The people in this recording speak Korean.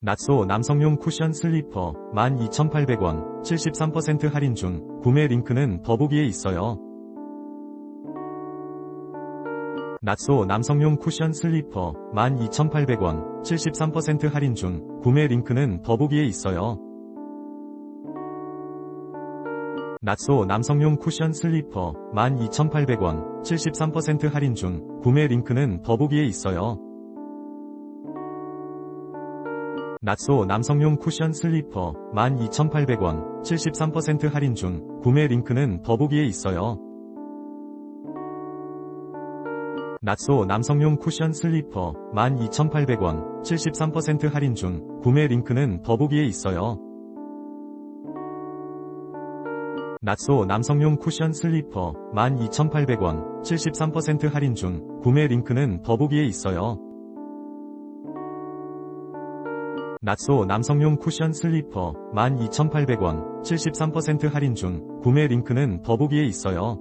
낫소 남성용 쿠션 슬리퍼 12,800원 73% 할인 중 구매 링크는 더보기에 있어요. 낫소 남성용 쿠션 슬리퍼 12,800원 73% 할인 중 구매 링크는 더보기에 있어요. 낫소 남성용 쿠션 슬리퍼 12,800원 73% 할인 중 구매 링크는 더보기에 있어요. 낫소 남성용 쿠션 슬리퍼 12,800원 73% 할인 중 구매 링크는 더보기에 있어요. 낫소 남성용 쿠션 슬리퍼 12,800원 73% 할인 중 구매 링크는 더보기에 있어요. 낫소 남성용 쿠션 슬리퍼 12,800원 73% 할인 중 구매 링크는 더보기에 있어요. 낫소 남성용 쿠션 슬리퍼 12,800원 73% 할인 중 구매 링크는 더보기에 있어요.